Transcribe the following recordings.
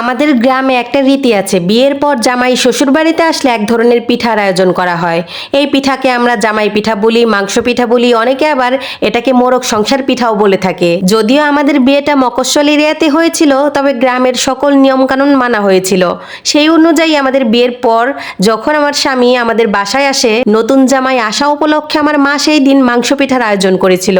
আমাদের গ্রামে একটা রীতি আছে, বিয়ের পর জামাই শ্বশুর বাড়িতে আসলে এক ধরনের পিঠার আয়োজন করা হয়। এই পিঠাকে আমরা জামাই পিঠা বলি, মাংস পিঠা বলি, অনেকে আবার এটাকে মোরগ সংসার পিঠাও বলে থাকে। যদিও আমাদের বিয়েটা মকস্বল এরিয়াতে হয়েছিল, তবে গ্রামের সকল নিয়মকানুন মানা হয়েছিল। সেই অনুযায়ী আমাদের বিয়ের পর যখন আমার স্বামী আমাদের বাসায় আসে, নতুন জামাই আসা উপলক্ষে আমার মা সেই দিন মাংস পিঠার আয়োজন করেছিল।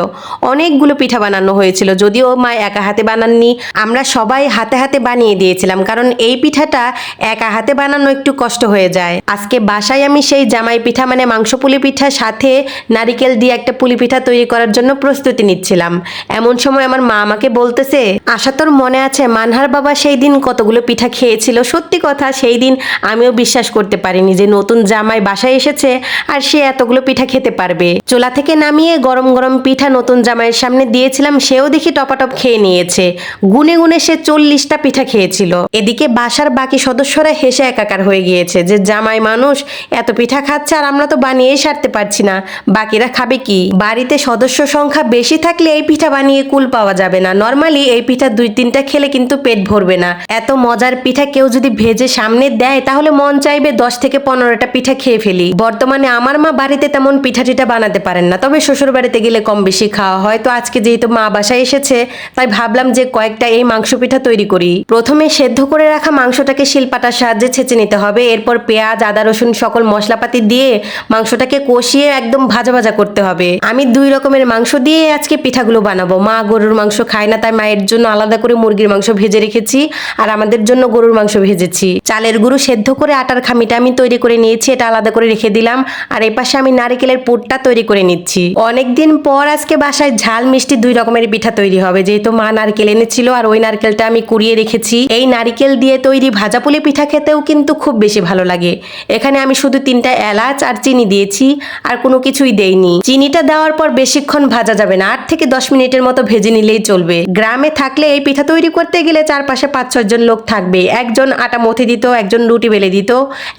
অনেকগুলো পিঠা বানানো হয়েছিল, যদিও মা একা হাতে বানাননি। আমরা সবাই হাতে হাতে বানিয়ে দিয়েছিলাম কারণ এই পিঠাটা একা হাতে বানানো একটু কষ্ট হয়ে যায়। আজকে বাসায় আমি সেই জামাই পিঠা মানে মাংস পুলি পিঠার সাথে নারিকেল দিয়ে একটা পুলি পিঠা তৈরি করার জন্য প্রস্তুতি নিচ্ছিলাম। এমন সময় আমার মা আমাকে বলতেছে, আশা তোর মনে আছে, মানহার বাবা সেই দিন কতগুলো পিঠা খেয়েছিল? সত্যি কথা, সেই দিন আমিও বিশ্বাস করতে পারিনি যে নতুন জামাই বাসায় এসেছে আর সে এতগুলো পিঠা খেতে পারবে। চোলা থেকে নামিয়ে গরম গরম পিঠা নতুন জামাইয়ের সামনে দিয়েছিলাম, সেও দেখি টপাটপ খেয়ে নিয়েছে। গুনে গুনে সে চল্লিশটা পিঠা খেয়েছিল। এদিকে বাসার বাকি সদস্যরা হেসে একাকার হয়ে গিয়েছে যে, জামাই মানুষ, এত পিঠা খাচ্ছে আর আমরা তো বানিয়েই সারতে পারছি না। বাকিরা খাবে কি? বাড়িতে সদস্য সংখ্যা বেশি থাকলে এই পিঠা বানিয়ে কুল পাওয়া যাবে না। নর্মালি এই পিঠা দুই তিনটা খেলে কিন্তু পেট ভরবে না। এত মজার পিঠা কেউ যদি ভেজে সামনে দেয়, তাহলে মন চাইবে দশ থেকে পনেরোটা পিঠা খেয়ে ফেলি। বর্তমানে আমার মা বাড়িতে তেমন পিঠা টিঠা বানাতে পারেন না, তবে শ্বশুর বাড়িতে গেলে কম বেশি খাওয়া হয়। তো আজকে যেহেতু মা বাসায় এসেছে, তাই ভাবলাম যে কয়েকটা এই মাংস পিঠা তৈরি করি। প্রথমে সেদ্ধ করে রাখা মাংসটাকে শিলপাটার সাহায্যে ছেঁচে নিতে হবে। এরপর পেঁয়াজ, আদা, রসুন সকল মশলাপাতি দিয়ে মাংসটাকে কষিয়ে একদম ভাজা ভাজা করতে হবে। আমি দুই রকমের মাংস দিয়ে আজকে পিঠাগুলো বানাবো। মা গরুর মাংস খায় না, তাই মায়ের জন্য আলাদা করে মুরগির মাংস ভেজে রেখেছি আর আমাদের জন্য গরুর মাংস ভেজেছি। চালের গুঁড়ো সেদ্ধ করে আটার খামিটা আমি তৈরি করে নিয়েছি, এটা আলাদা করে রেখে দিলাম আর এই পাশে আমি নারিকেলের পুরটা তৈরি করে নিচ্ছি। অনেকদিন পর আজকে বাসায় ঝাল মিষ্টি দুই রকমের পিঠা তৈরি হবে। যেহেতু মা নারকেল এনেছিল আর ওই নারকেলটা আমি কুড়িয়ে রেখেছি, এই নারিকেল দিয়ে তৈরি ভাজা পুলি পিঠা খেতেও কিন্তু খুব বেশি ভালো লাগে। এখানে আমি শুধু তিনটা এলাচ আর চিনি দিয়েছি, আর কোনো কিছুই দেইনি। চিনিটা দেওয়ার পর বেশিক্ষণ ভাজা যাবে না, আট থেকে দশ মিনিটের মতো ভেজে নিলেই চলবে। গ্রামে থাকলে এই পিঠা তৈরি করতে গেলে চারপাশে পাঁচ ছজন লোক থাকবে। একজন আটা মথে দিত, একজন রুটি বেলে দিত,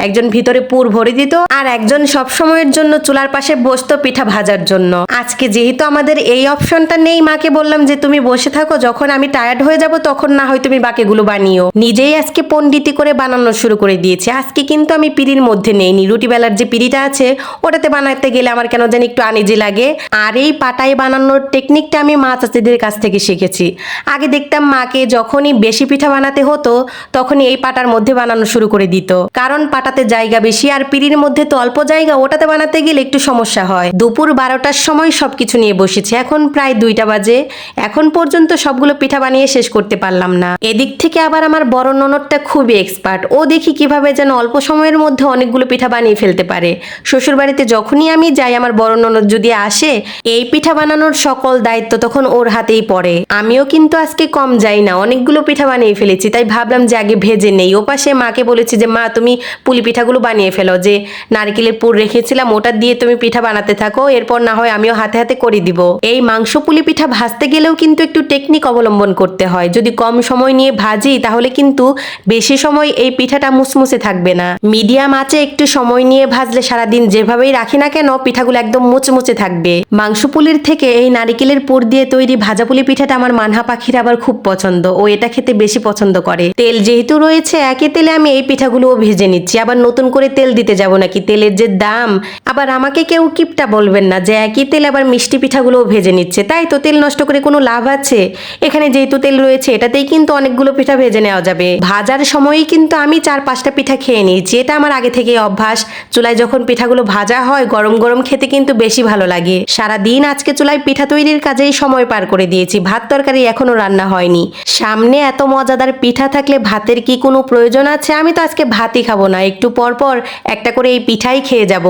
একজন ভিতরে পুর ভরে দিত, আর একজন সব সময়ের জন্য চুলার পাশে বসতো পিঠা ভাজার জন্য। আজকে যেহেতু আমাদের এই অপশনটা নেই, মাকে বললাম যে তুমি বসে থাকো, যখন আমি টায়ার্ড হয়ে যাব, তখন না হয় তুমি বাকিগুলো বানিও নিজেই আজকে পণ্ডিতি করে বানানো শুরু করে দিয়েছে। আজকে কিন্তু আমি পিড়ির মধ্যে নেইনি। রুটি বেলার যে পিড়িটা আছে, ওটাতে বানাতে গেলে আমার কেন জানি একটু আনিজি লাগে। আর এই পাটায় বানানোর টেকনিকটা আমি মা চাচিদের কাছ থেকে শিখেছি। আগে দেখতাম মাকে যখনই বেশি পিঠা বানাতে হতো, তখনই এই পাটার মধ্যে বানানো শুরু করে দিত। কারণ পাটাতে জায়গা বেশি আর পিড়ির মধ্যে তো অল্প জায়গা, ওটাতে বানাতে গেলে একটু সমস্যা হয়। দুপুর বারোটার সময় সবকিছু নিয়ে বসেছে। এখন প্রায় দুইটা বাজে। এখন পর্যন্ত সবগুলো পিঠা বানিয়ে শেষ করতে পারলাম না। এদিক থেকে আবার আমার বড় ননদটা খুবই এক্সপার্ট ও দেখি কীভাবে যেন অল্প সময়ের মধ্যে অনেকগুলো পিঠা বানিয়ে ফেলতে পারে। শ্বশুর বাড়িতে যখনই আমি যাই, আমার বড় ননদ যদি আসে, এই পিঠা বানানোর সকল দায়িত্ব তখন ওর হাতেই পড়ে। আমিও কিন্তু আজকে কম যাই না, অনেকগুলো পিঠা বানিয়ে ফেলেছি, তাই ভাবলাম যে আগে ভেজে নেই। ও পাশে মাকে বলেছি যে, মা, তুমি পুলি পিঠাগুলো বানিয়ে ফেলো। যে নারকেলের পুর রেখেছিলাম, ওটা দিয়ে তুমি পিঠা বানাতে থাকো, এরপর না হয় আমিও হাতে হাতে করে দিব। এই মাংস পুলি পিঠা ভাজতে গেলেও কিন্তু একটু টেকনিক অবলম্বন করতে হয়। যদি কম সময় নিয়ে ভাজি, তাহলে কিন্তু বেশি সময় এই পিঠাটা মুসমুসে থাকবে না। মিডিয়াম আঁচে একটু সময় নিয়ে ভাজলে সারাদিন যেভাবেই রাখি না কেন, পিঠাগুলো একদম মুচমুচে থাকবে। মাংস পুলির থেকে এই নারিকেলের পুর দিয়ে তৈরি ভাজা পুলি পিঠাটা আমার মানহা পাখির আবার খুব পছন্দ। ও এটা খেতে বেশি পছন্দ করে। তেল যেহেতু রয়েছে একই তেলে আমি এই পিঠাগুলোও ভেজে নিচ্ছি। আবার নতুন করে তেল দিতে যাব নাকি? তেলের যে দাম, আবার আমাকে কেউ কিপটা বলবেন না যে একই তেলে আবার মিষ্টি পিঠাগুলোও ভেজে নিচ্ছে। তাই তো তেল নষ্ট করে কোনো লাভ আছে? এখানে যেহেতু তেল রয়েছে, এটাতেই কিন্তু অনেকগুলো পিঠা ভেজে নেওয়া যাবে। ভাজার সময়ই কিন্তু আমি চার পাঁচটা পিঠা খেয়ে নিয়েছি এটা আমার আগে থেকেই অভ্যাস। চুলায় যখন পিঠাগুলো ভাজা হয়, গরম গরম খেতে কিন্তু বেশি ভালো লাগে। সারা দিন আজকে চুলায় পিঠা তৈরির কাজেই সময় পার করে দিয়েছি, ভাত তরকারি এখনও রান্না হয়নি। সামনে এত মজাদার পিঠা থাকলে ভাতের কি কোনো প্রয়োজন আছে? আমি তো আজকে ভাতই খাব না, একটু পর পর একটা করে এই পিঠাই খেয়ে যাব।